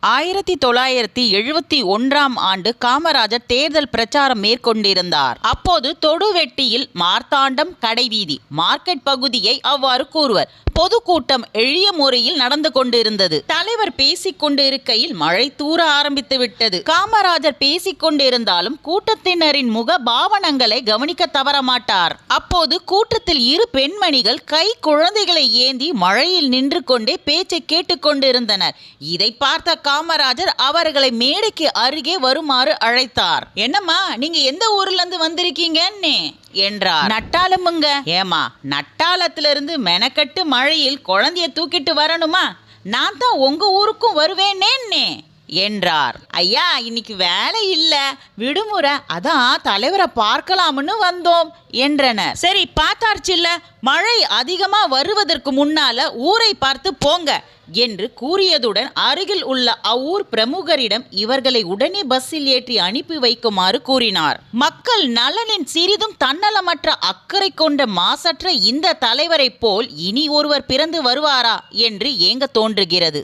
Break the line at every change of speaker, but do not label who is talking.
ஆயிரத்தி தொள்ளாயிரத்தி எழுபத்தி ஒன்றாம் ஆண்டு காமராஜர் தேர்தல் பிரச்சாரம் மேற்கொண்டிருந்தார். அப்போது தொடுவெட்டியில் மார்த்தாண்டம் கடைவீதி மார்க்கெட் பகுதியை அவ்வாறு கூறுவர். பொதுக்கூட்டம் எளிய முறையில் நடந்து கொண்டிருந்தது. தலைவர் பேசிக் கொண்டிருக்கையில் மழை தூர ஆரம்பித்து விட்டது. காமராஜர் பேசிக் கொண்டிருந்தாலும் கூட்டத்தினரின் முக பாவனங்களை கவனிக்க தவறமாட்டார். அப்போது கூட்டத்தில் இரு பெண்மணிகள் கை குழந்தைகளை ஏந்தி மழையில் நின்று கொண்டே பேச்சை கேட்டுக்கொண்டிருந்தனர் இதை பார்த்த காமராஜர் அவர்களை மேடைக்கு அருகே வருமாறு அழைத்தார். என்னம்மா நீங்க எந்த ஊர்ல இருந்து வந்திருக்கீங்கன்னு? என்றார். நட்டாளமுங்க. ஏமா நட்டாளத்துல இருந்து மெனக்கட்டு மழையில் குழந்தைய தூக்கிட்டு வரணுமா? நான் தான் உங்க ஊருக்கும் வருவேனேன்னே. என்றார். ஐயா இன்னைக்கு வேலை இல்ல. விடுமுறை. அதான் தலைவரை பார்க்கலாம்னு வந்தோம் என்றனர். சரி பார்த்தார்ச்சில்ல மழை அதிகமா வருவதற்கு முன்னால ஊரை பார்த்து போங்க என்று கூறியதுடன் அருகில் உள்ள அவ்வூர் பிரமுகரிடம் இவர்களை உடனே பஸ்ஸில் ஏற்றி அனுப்பி வைக்குமாறு கூறினார். மக்கள் நலனின் சிறிதும் தன்னலமற்ற அக்கறை கொண்ட மாசற்ற இந்த தலைவரைப் போல் இனி ஒருவர் பிறந்து வருவாரா? என்று ஏங்க தோன்றுகிறது.